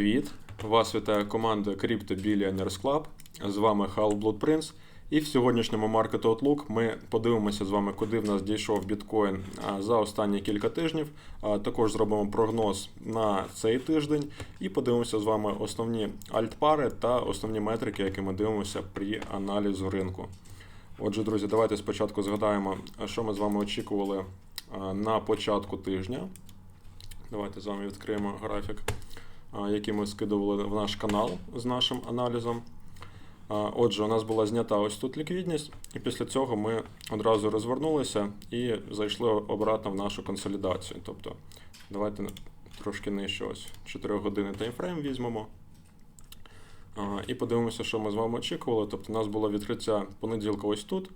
Привіт! Вас вітає команда Crypto Billionaires Club. З вами Хал Blood Prince. І в сьогоднішньому Market Outlook ми подивимося з вами, куди в нас дійшов біткоін за останні кілька тижнів. Також зробимо прогноз на цей тиждень і подивимося з вами основні альтпари та основні метрики, які ми дивимося при аналізу ринку. Отже, друзі, давайте спочатку згадаємо, що ми з вами очікували на початку тижня. Давайте з вами відкриємо графік, які ми скидували в наш канал з нашим аналізом. Отже, у нас була знята ось тут ліквідність, і після цього ми одразу розвернулися і зайшли обратно в нашу консолідацію. Тобто, давайте трошки нижче ось 4 години таймфрейм візьмемо. І подивимося, що ми з вами очікували. Тобто, у нас було відкриття понеділка ось тут.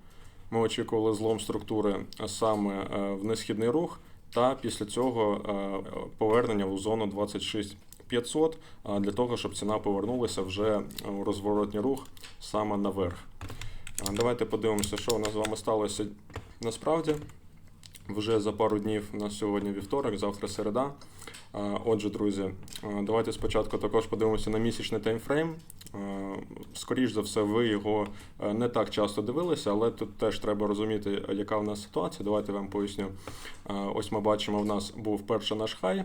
Ми очікували злом структури саме е, в несхідний рух, та після цього е, повернення у зону 26 500 для того, щоб ціна повернулася вже е, у розворотній рух саме наверх. Давайте подивимося, що у нас з вами сталося насправді. Вже за пару днів на сьогодні вівторок, завтра середа. Отже, друзі, давайте спочатку також подивимося на місячний таймфрейм. А, Скоріш за все, ви його е, не так часто дивилися, але тут теж треба розуміти, яка в нас ситуація. Давайте вам поясню. Ось ми бачимо, в нас був перший наш хай.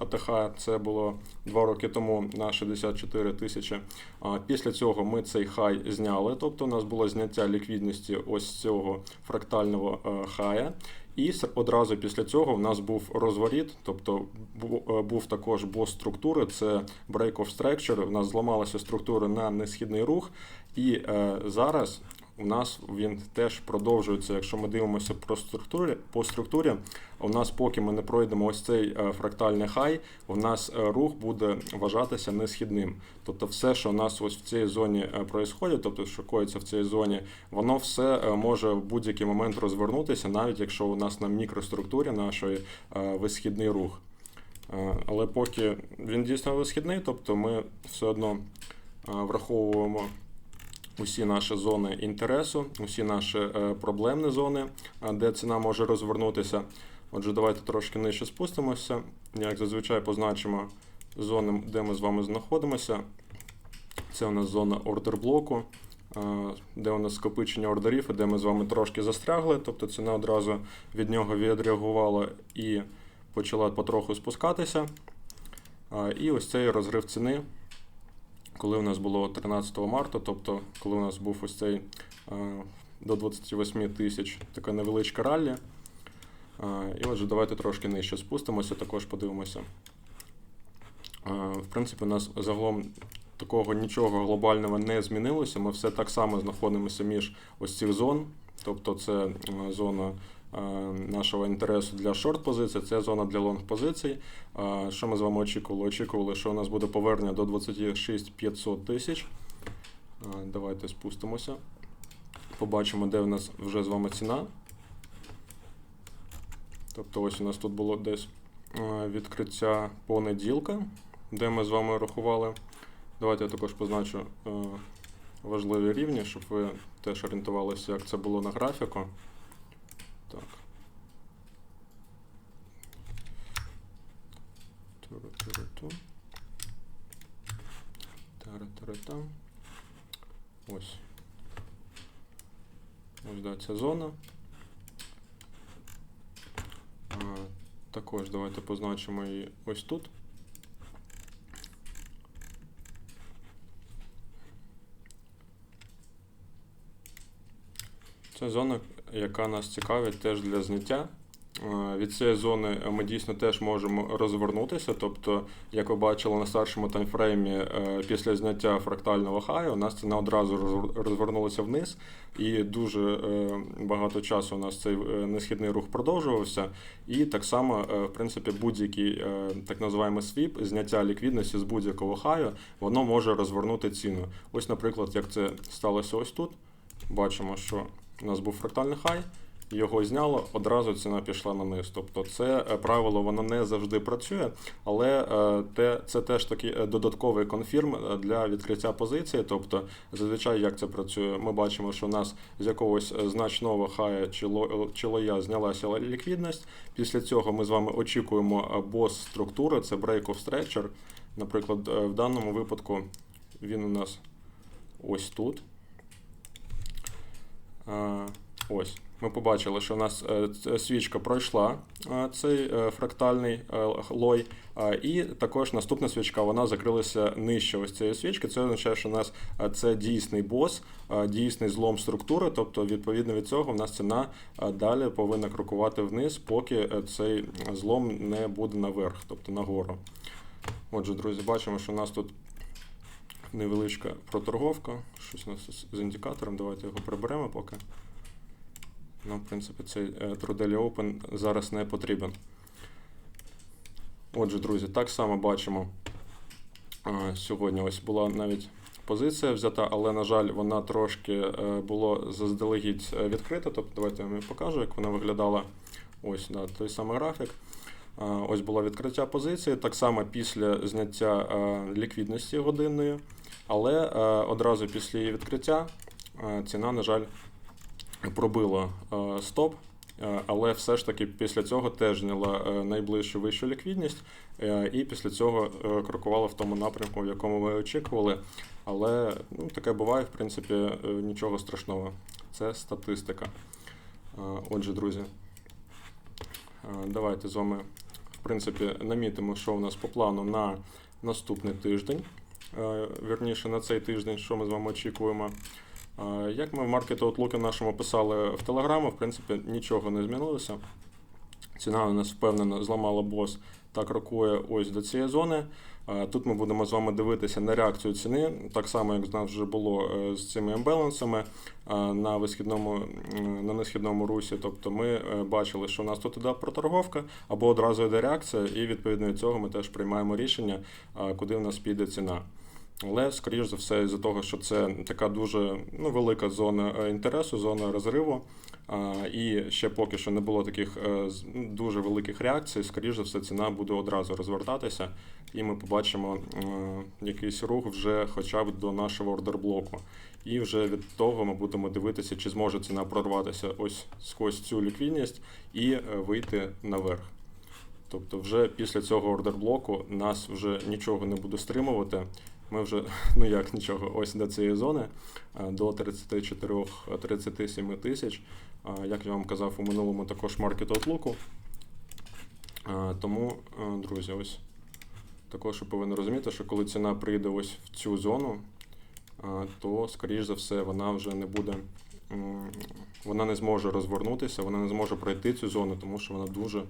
АТХ це було два роки тому на 64 тисячі. Після цього ми цей хай зняли, тобто у нас було зняття ліквідності ось цього фрактального е, хая. І одразу після цього в нас був розворіт, тобто е, був також бос структури, це break of structure. У нас зламалася структура на несхідний рух, і е, зараз у нас він теж продовжується. Якщо ми дивимося про структурі, по структурі, у нас, поки ми не пройдемо ось цей е, фрактальний хай, у нас е, рух буде вважатися несхідним. Тобто, все, що у нас ось в цій зоні е, тобто що коїться в цій зоні, воно все може в будь-який момент розвернутися, навіть якщо у нас на мікроструктурі нашої висхідний рух. Але поки він дійсно висхідний, тобто ми все одно враховуємо усі наші зони інтересу, усі наші е, проблемні зони, е, де ціна може розвернутися. Отже, давайте трошки нижче спустимося. Як зазвичай позначимо зони, де ми з вами знаходимося. Це у нас зона ордер блоку, е, де у нас скопичення ордерів, і де ми з вами трошки застрягли. Тобто ціна одразу від нього відреагувала і почала потроху спускатися. І ось цей розрив ціни, коли у нас було 13 марта, тобто коли у нас був ось цей е, до 28 тисяч така невеличка раллі. Е, І отже, давайте трошки нижче спустимося, також подивимося. Е, В принципі, у нас загалом такого нічого глобального не змінилося. Ми все так само знаходимося між ось цих зон. Тобто це зона нашого інтересу для шорт-позицій, це зона для лонг-позицій. Е, Що ми з вами очікували? Очікували, що у нас буде повернення до 26 500 тисяч. Е, Давайте спустимося. Побачимо, де в нас вже з вами ціна. Тобто ось у нас тут було десь е, відкриття понеділка, де ми з вами рахували. Давайте я також позначу е, важливі рівні, щоб ви теж орієнтувалися, як це було на графіку. Так. Туру-туру-ту. Тара-тара-там. Ось. Ось да, ця зона. А, також давайте позначимо її ось тут. Це зона, яка нас цікавить теж для зняття. Е, Від цієї зони ми дійсно теж можемо розвернутися. Тобто, як ви бачили на старшому таймфреймі, е, після зняття фрактального хаю, у нас ціна одразу роз- розвернулася вниз, і дуже е, багато часу у нас цей несхідний рух продовжувався. І так само, в принципі, будь-який так називаємо свіп, зняття ліквідності з будь-якого хаю, воно може розвернути ціну. Ось, наприклад, як це сталося ось тут. Бачимо, що у нас був фрактальний хай, його зняло, одразу ціна пішла на низ. Тобто це е, правило воно не завжди працює, але е, те, це теж такий е, додатковий конфірм для відкриття позиції. Тобто, зазвичай як це працює, ми бачимо, що у нас з якогось значного хая чи, ло, чи лоя знялася ліквідність. Після цього ми з вами очікуємо бос структури, це break of structure. Наприклад, в даному випадку він у нас ось тут. Е, Ось. Ми побачили, що у нас е, свічка пройшла е, цей е, фрактальний е, лой, е, і також наступна свічка вона закрилася нижче ось цієї свічки. Це означає, що у нас е, це дійсний бос, е, дійсний злом структури. Тобто, відповідно від цього, в нас ціна е, далі повинна крокувати вниз, поки е, цей злом не буде наверх, тобто нагору. Отже, друзі, бачимо, що у нас тут невеличка проторговка. Щось у нас з- індикатором. Давайте його приберемо поки. Нам, в принципі, цей е, True Open зараз не потрібен. Отже, друзі, так само бачимо. е, Сьогодні ось була навіть позиція взята, але, на жаль, вона трошки е, було заздалегідь відкрита. Тобто, давайте я вам покажу, як вона виглядала. Ось да, той самий графік. Е, Ось було відкриття позиції, так само після зняття е, ліквідності годинної, але е, одразу після її відкриття ціна, на жаль, пробила стоп, але все ж таки після цього теж зняла найближчу вищу ліквідність, і після цього крокувала в тому напрямку, в якому ви очікували. Але ну, таке буває, в принципі, нічого страшного. Це статистика. Отже, друзі, давайте з вами, принципі, намітимо, що у нас по плану на наступний тиждень. Е, Вірніше, на цей тиждень, що ми з вами очікуємо. Е, Як ми в Market Outlook нашому писали в Телеграму, в принципі, нічого не змінилося. Ціна у нас впевнено зламала бос та крокує ось до цієї зони. Тут ми будемо з вами дивитися на реакцію ціни, так само, як з нас вже було е, з цими ембалансами на висхідному, на несхідному русі. Тобто ми е, бачили, що у нас тут іде проторговка або одразу йде реакція, і відповідно від цього ми теж приймаємо рішення, куди в нас піде ціна. Але, скоріш за все, із-за того, що це така дуже ну, велика зона е, інтересу, зона розриву, і ще поки що не було таких е, ну, дуже великих реакцій, скоріш за все, ціна буде одразу розвертатися, і ми побачимо е, якийсь рух вже хоча б до нашого ордерблоку. І вже від того ми будемо дивитися, чи зможе ціна прорватися ось сквозь цю ліквідність і е, вийти наверх. Тобто, вже після цього ордерблоку нас вже нічого не буде стримувати. Ми вже, ну як нічого, ось до цієї зони, до 34-37 тисяч. Як я вам казав у минулому також Market Outlook. Тому, друзі, ось також ви повинні розуміти, що коли ціна прийде ось в цю зону, то, скоріш за все, вона вже не буде. Вона не зможе розвернутися, вона не зможе пройти цю зону, тому що вона дуже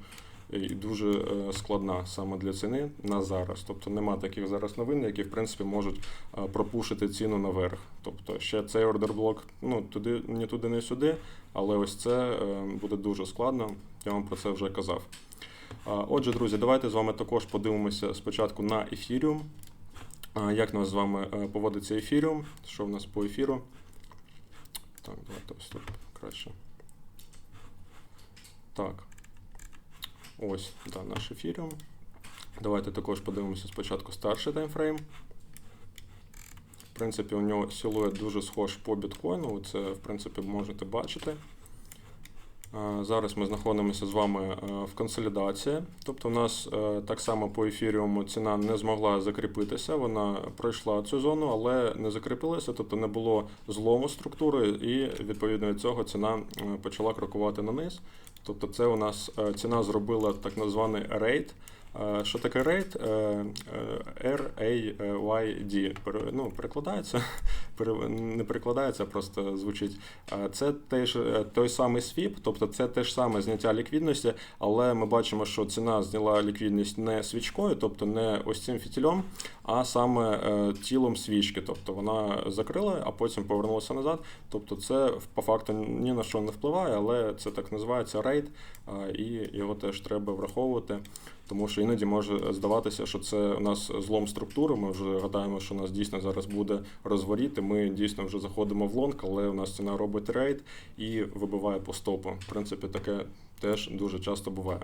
і дуже е, складна саме для ціни на зараз. Тобто нема таких зараз новин, які в принципі можуть е, пропушити ціну наверх. Тобто ще цей ордерблок, ну туди ні туди, ні сюди, але ось це е, буде дуже складно. Я вам про це вже казав. Отже, друзі, давайте з вами також подивимося спочатку на ефіріум. Як нас з вами поводиться ефіріум? Що в нас по ефіру? Так, давайте ось тут краще. Так. Ось, да, наш ефіріум. Давайте також подивимося спочатку старший таймфрейм. В принципі, у нього силует дуже схож по біткоїну, це, в принципі, можете бачити. А, Зараз ми знаходимося з вами е, в консолідації. Тобто, у нас е, так само по ефіріуму ціна не змогла закріпитися. Вона пройшла цю зону, але не закріпилася, тобто не було злому структури, і відповідно від цього ціна е, почала крокувати на низ. Тобто, це у нас е, ціна зробила так званий рейд. Е, Що таке рейд? Е, е, R-A-Y-D. Ну, перекладається, не перекладається, просто звучить. Це теж той самий свіп, тобто це те ж саме зняття ліквідності, але ми бачимо, що ціна зняла ліквідність не свічкою, тобто не ось цим фітільом, а саме е, тілом свічки. Тобто вона закрила, а потім повернулася назад. Тобто це по факту ні на що не впливає, але це так називається рейд, і його теж треба враховувати. Тому що іноді може здаватися, що це у нас злом структури. Ми вже гадаємо, що у нас дійсно зараз буде розворіт, і Ми дійсно вже заходимо в лонг, але у нас ціна робить рейд і вибиває по стопу. В принципі, таке теж дуже часто буває.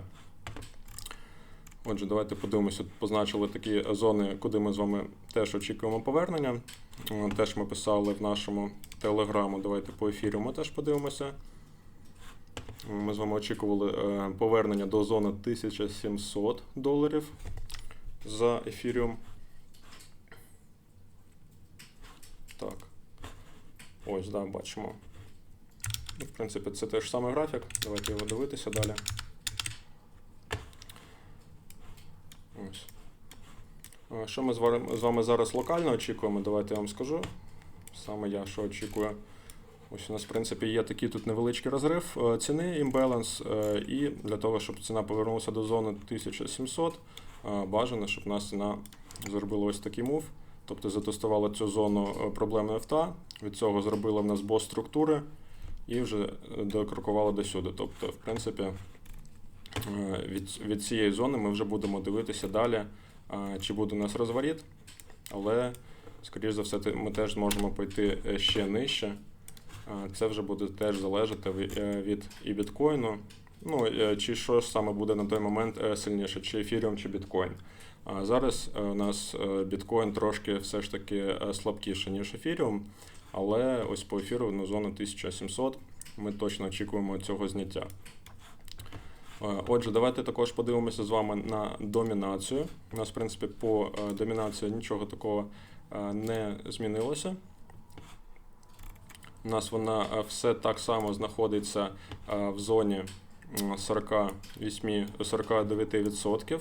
Отже, давайте подивимося, позначили такі зони, куди ми з вами теж очікуємо повернення. Е, теж ми писали в нашому телеграму. Давайте по ефіру ми теж подивимося. Е, ми з вами очікували е, повернення до зони 1700 доларів за ефіріум. Так. Ось, да, бачимо. В принципі, це теж саме графік. Давайте його дивитися далі. Що ми з вами- зараз локально очікуємо? Давайте я вам скажу. Саме я що очікую. Ось у нас, в принципі, є такий тут невеличкий розрив е, ціни, імбаланс, е, і для того, щоб ціна повернулася до зони 1700, е, бажано, щоб у нас ціна зробила ось такий мув. Тобто затестувала цю зону проблемної ФТА, від цього зробила в нас бос структури і вже докрокувала до сюди. Тобто, в принципі, від, від цієї зони ми вже будемо дивитися далі, чи буде у нас розворіт, але, скоріш за все, ми теж зможемо пойти е, ще нижче. Це вже буде теж залежати е, від і біткоїну. Ну, е, чи що саме буде на той момент сильніше, чи ефіріум, чи біткоін. А зараз у нас біткоін трошки все ж таки слабкіше, ніж ефіріум, але ось по ефіру на зону 1700 ми точно очікуємо цього зняття. Е, Отже, давайте також подивимося з вами на домінацію. У нас, в принципі, по е, домінації нічого такого е, не змінилося. У нас вона все так само знаходиться в зоні 48, 49%.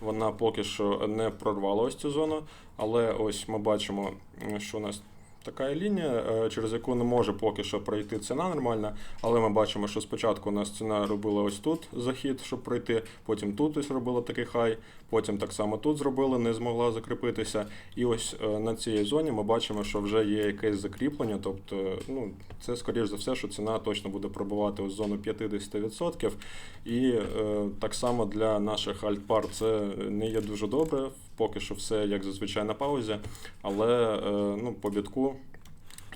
Вона поки що не прорвала ось цю зону, але ось ми бачимо, що у нас така лінія, е, через яку не може поки що пройти ціна нормальна. Але ми бачимо, що спочатку у нас ціна робила ось тут захід, щоб пройти, потім тут ось робила такий хай, потім так само тут зробила, не змогла закріпитися. І ось е, на цій зоні ми бачимо, що вже є якесь закріплення. Тобто, ну, це скоріш за все, що ціна точно буде пробувати ось зону 50%. І е, так само для наших альтпар це не є дуже добре. Поки що все як зазвичай на паузі. Але е, ну, по бітку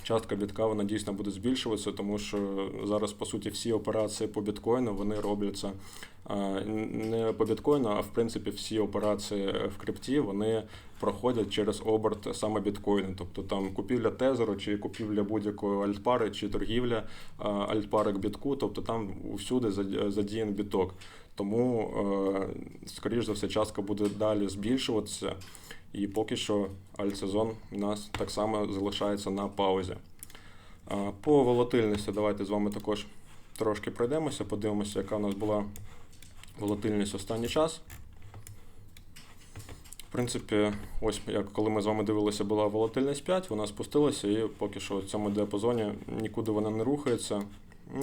частка бітка вона дійсно буде збільшуватися, тому що зараз, по суті, всі операції по біткоїну вони робляться е, не по біткоїну, а в принципі всі операції в крипті вони проходять через оберт саме біткоїну. Тобто там купівля тезеру, чи купівля будь-якої альтпари, чи торгівля е, альтпари к бітку, тобто там усюди задіян біток. Тому, е, скоріш за все, частка буде далі збільшуватися. І поки що альтсезон у нас так само залишається на паузі. По волатильності давайте з вами також трошки пройдемося, подивимося, яка у нас була волатильність останній час. В принципі, ось як коли ми з вами дивилися, була волатильність 5, вона спустилася, і поки що в цьому діапазоні нікуди вона не рухається.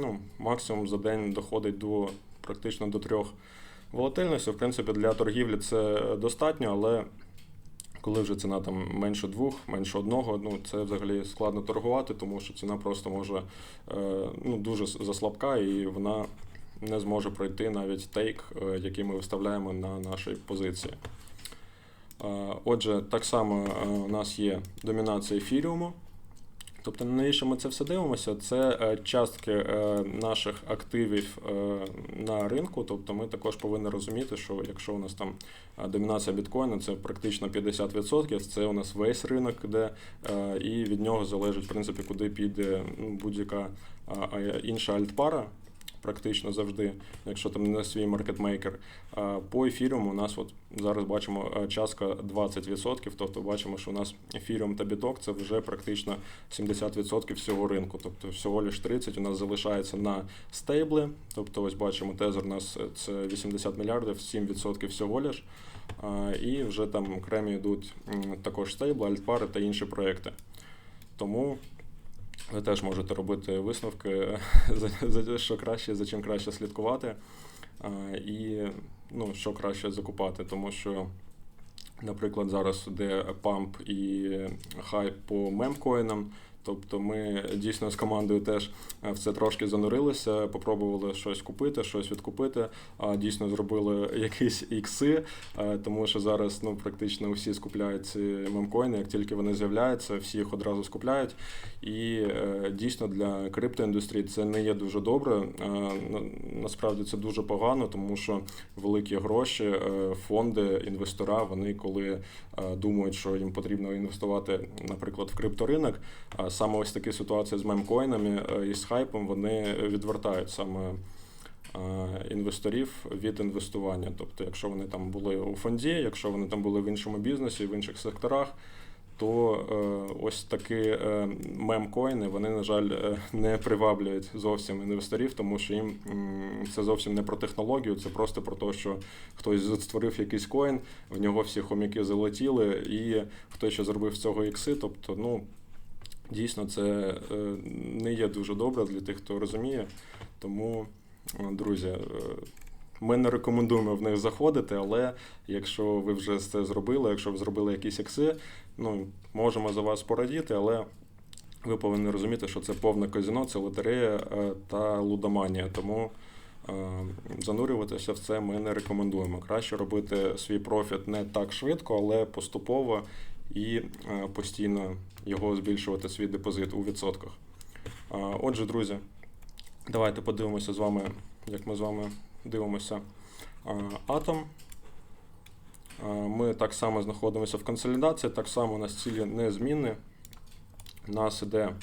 Ну, максимум за день доходить до практично до трьох волатильностей. В принципі, для торгівлі це достатньо, але коли вже ціна там менше двох, менше одного, ну це взагалі складно торгувати, тому що ціна просто може е, ну, дуже заслабка і вона не зможе пройти навіть тейк, е, який ми виставляємо на нашій позиції. Е, Отже, так само у нас є домінація ефіріуму. Тобто, навіщо ми це все дивимося? Це е, частки е, наших активів е, на ринку. Тобто ми також повинні розуміти, що якщо у нас там домінація біткоїна, це практично 50%, це у нас весь ринок, де і від нього залежить, в принципі, куди піде ну, будь-яка інша альтпара. Практично завжди, якщо там не свій маркетмейкер. По ефіріуму у нас от зараз бачимо е, частка 20%, тобто бачимо, що у нас ефіріум та біток це вже практично 70% всього ринку. Тобто всього лиш 30 у нас залишається на стейбли. Тобто, ось бачимо, тезер у нас е, це 80 мільярдів, 7% всього лиш. І вже там окремі йдуть також стейбли, альтпари та інші проекти. Тому ви теж можете робити висновки, за, за що краще, за чим краще слідкувати, і ну, що краще закупати, тому що, наприклад, зараз де памп і хайп по мемкоїнам. Тобто ми дійсно з командою теж в це трошки занурилися, попробували щось купити, щось відкупити, а дійсно зробили якісь ікси, е, тому що зараз ну, практично всі скупляють ці мемкоїни, як тільки вони з'являються, всі їх одразу скупляють. І е, дійсно для криптоіндустрії це не є дуже добре. Е, Насправді це дуже погано, тому що великі гроші, фонди, інвестора, вони коли думають, що їм потрібно інвестувати, наприклад, в крипторинок, саме ось такі ситуації з мемкоїнами е, і з хайпом вони відвертають саме е, інвесторів від інвестування. Тобто, якщо вони там були у фонді, якщо вони там були в іншому бізнесі, в інших секторах, то е, ось такі мемкоїни, вони, на жаль, не приваблюють зовсім інвесторів, тому що їм це зовсім не про технологію, це просто про те, що хтось створив якийсь коін, в нього всі хомяки залетіли, і хтось ще зробив з цього ікси. Тобто, ну дійсно, це е, не є дуже добре для тих, хто розуміє. Тому, е, друзі, е, ми не рекомендуємо в них заходити, але якщо ви вже це зробили, якщо ви зробили якісь ікси, ну можемо за вас порадіти, але ви повинні розуміти, що це повне казино, це лотерея та лудоманія. Тому занурюватися в це ми не рекомендуємо. Краще робити свій профіт не так швидко, але поступово і е, постійно його збільшувати свій депозит у відсотках. Отже, друзі, давайте подивимося з вами, як ми з вами дивимося атом. Ми так само знаходимося в консолідації, так само у нас цілі незмінні. У нас іде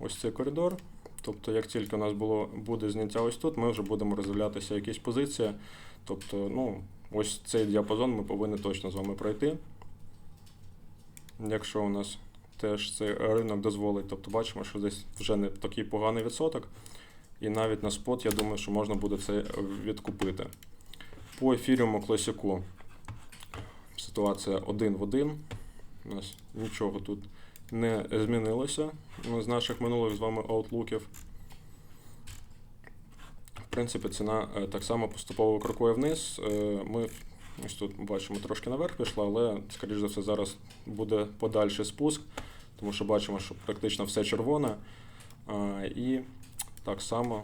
ось цей коридор. Тобто, як тільки у нас було, буде зняття ось тут, ми вже будемо роздивлятися якісь позиції. Тобто, ну, ось цей діапазон ми повинні точно з вами пройти. Якщо у нас теж цей ринок дозволить, тобто бачимо, що десь вже не такий поганий відсоток. І навіть на спот, я думаю, що можна буде це відкупити. По ефіріуму класіку ситуація один в один. У нас нічого тут не змінилося з наших минулих з вами аутлуків. Принципі, ціна е, так само поступово крокує вниз. Е, Ми ось тут бачимо трошки наверх пішла, але, скоріш за все, зараз буде подальший спуск, тому що бачимо, що практично все червоне. І так само.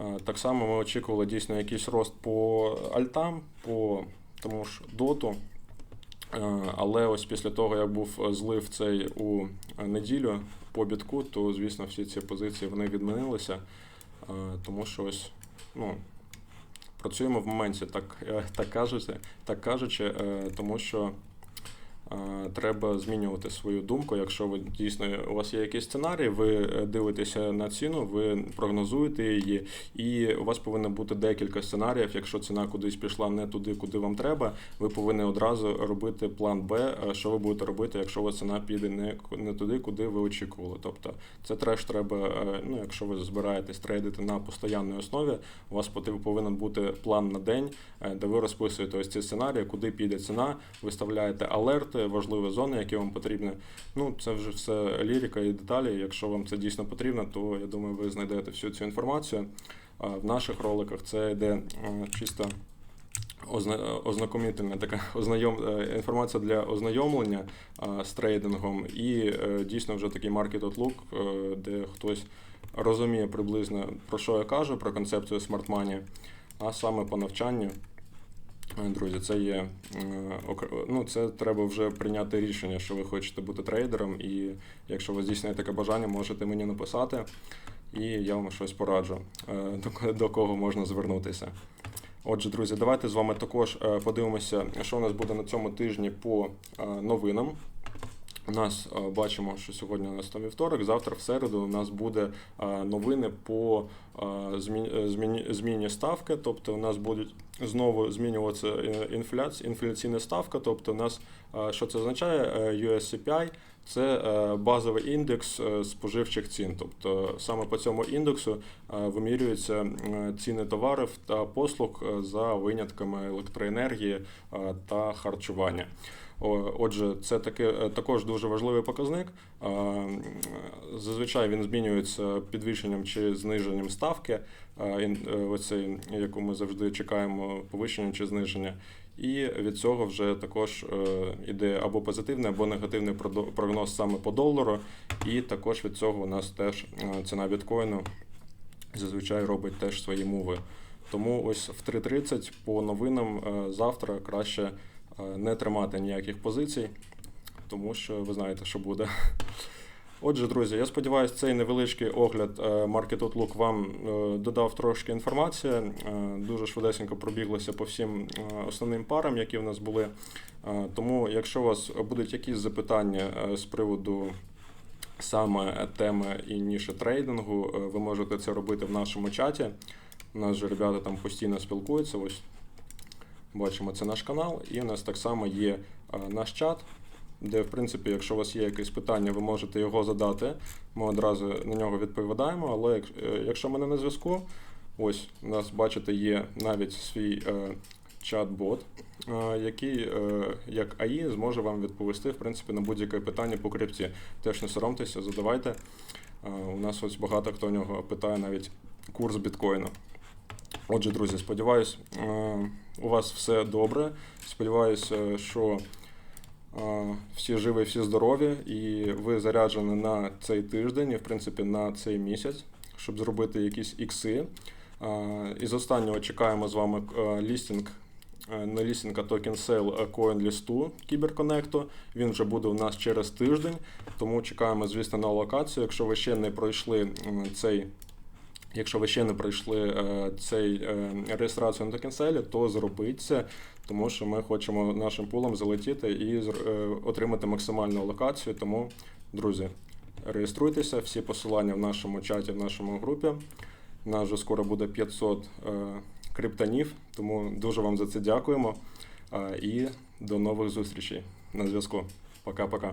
е, Так само ми очікували дійсно якийсь рост по альтам, по тому ж доту. Е, Але ось після того, як був злив цей у неділю по бітку, то звісно всі ці позиції вони відмінилися. Е, Тому що ось ну, працюємо в моменті, так, е, так кажучи, так кажучи, е, тому що треба змінювати свою думку. Якщо ви дійсно у вас є якийсь сценарій, ви е, дивитеся на ціну, ви прогнозуєте її, і у вас повинно бути декілька сценаріїв. Якщо ціна кудись пішла не туди, куди вам треба, ви повинні одразу робити план Б, е, що ви будете робити, якщо у ціна піде не, не туди, куди ви очікували. Тобто це теж треба, е, ну якщо ви збираєтесь трейдити на постійній основі, у вас повинен бути план на день, де ви розписуєте ось ці сценарії, куди піде ціна, виставляєте алерти, важливі зони, які вам потрібні. Ну, це вже все лірика і деталі. Якщо вам це дійсно потрібно, то я думаю, ви знайдете всю цю інформацію. В наших роликах це йде е, чисто ознакомітельна така ознайом е, інформація для ознайомлення з трейдингом, і е, дійсно вже такий market outlook, де хтось розуміє приблизно про що я кажу, про концепцію Money, а саме по навчанню. Е, Друзі, це є е, ну, це треба вже прийняти рішення, що ви хочете бути трейдером, і якщо у вас дійсно є таке бажання, можете мені написати, і я вам щось пораджу, е, до, кого можна звернутися. Отже, друзі, давайте з вами також е, подивимося, що у нас буде на цьому тижні по новинам. У нас е, бачимо, що сьогодні у нас там вівторок, завтра в середу у нас буде е, новини по е, змі- зміні, зміні ставки. Тобто у нас будуть знову змінюватися інфляція, інфляційна ставка. Тобто, у нас що це означає? USCPI – це базовий індекс споживчих цін. Тобто саме по цьому індексу вимірюються ціни товарів та послуг за винятками електроенергії та харчування. Отже, це таки, е, також дуже важливий показник. Е, Зазвичай він змінюється підвищенням чи зниженням ставки, е, е, оцей, яку ми завжди чекаємо, повищення чи зниження. І від цього вже також іде або позитивний, або негативний прогноз саме по долару. І також від цього у нас теж ціна біткоїну зазвичай робить теж свої мови. Тому ось в 3.30 по новинам завтра краще не тримати ніяких позицій, тому що ви знаєте, що буде. Отже, друзі, я сподіваюся, цей невеличкий огляд е, Market Outlook вам е, додав трошки інформації. Е, Дуже швидесенько пробіглося по всім е, основним парам, які в нас були. Е, Тому, якщо у вас будуть якісь запитання е, з приводу саме теми і ніші трейдингу, е, ви можете це робити в нашому чаті. У нас же ребята там постійно спілкуються. Ось Бачимо, це наш канал, і у нас так само є е, наш чат, де, в принципі, якщо у вас є якесь питання, ви можете його задати. Ми одразу на нього відповідаємо. Але е, якщо ми не на зв'язку, ось у нас, бачите, є навіть свій е, чат-бот, який, як АІ, зможе вам відповісти в принципі, на будь-яке питання по крипті. Теж не соромтеся, задавайте. У нас ось багато хто в нього питає навіть курс біткоїну. Отже, друзі, сподіваюсь, е, у вас все добре. Сподіваюсь, е, що е, всі живі, всі здорові, і ви заряджені на цей тиждень і, в принципі, на цей місяць, щоб зробити якісь ікси. Е, Із останнього чекаємо з вами лістінг. е, Не лістінг, а токен сейл CoinList кіберконекту. Він вже буде у нас через тиждень, тому чекаємо, звісно, на локацію. Якщо ви ще не пройшли цей Якщо ви ще не пройшли е, цей е, реєстрацію на токенселі, то зробіть це, тому що ми хочемо нашим пулом залетіти і е, отримати максимальну локацію. Тому, друзі, реєструйтеся, всі посилання в нашому чаті, в нашому групі. У нас вже скоро буде 500 е, криптонів, тому дуже вам за це дякуємо. І до нових зустрічей на зв'язку. Пока-пока.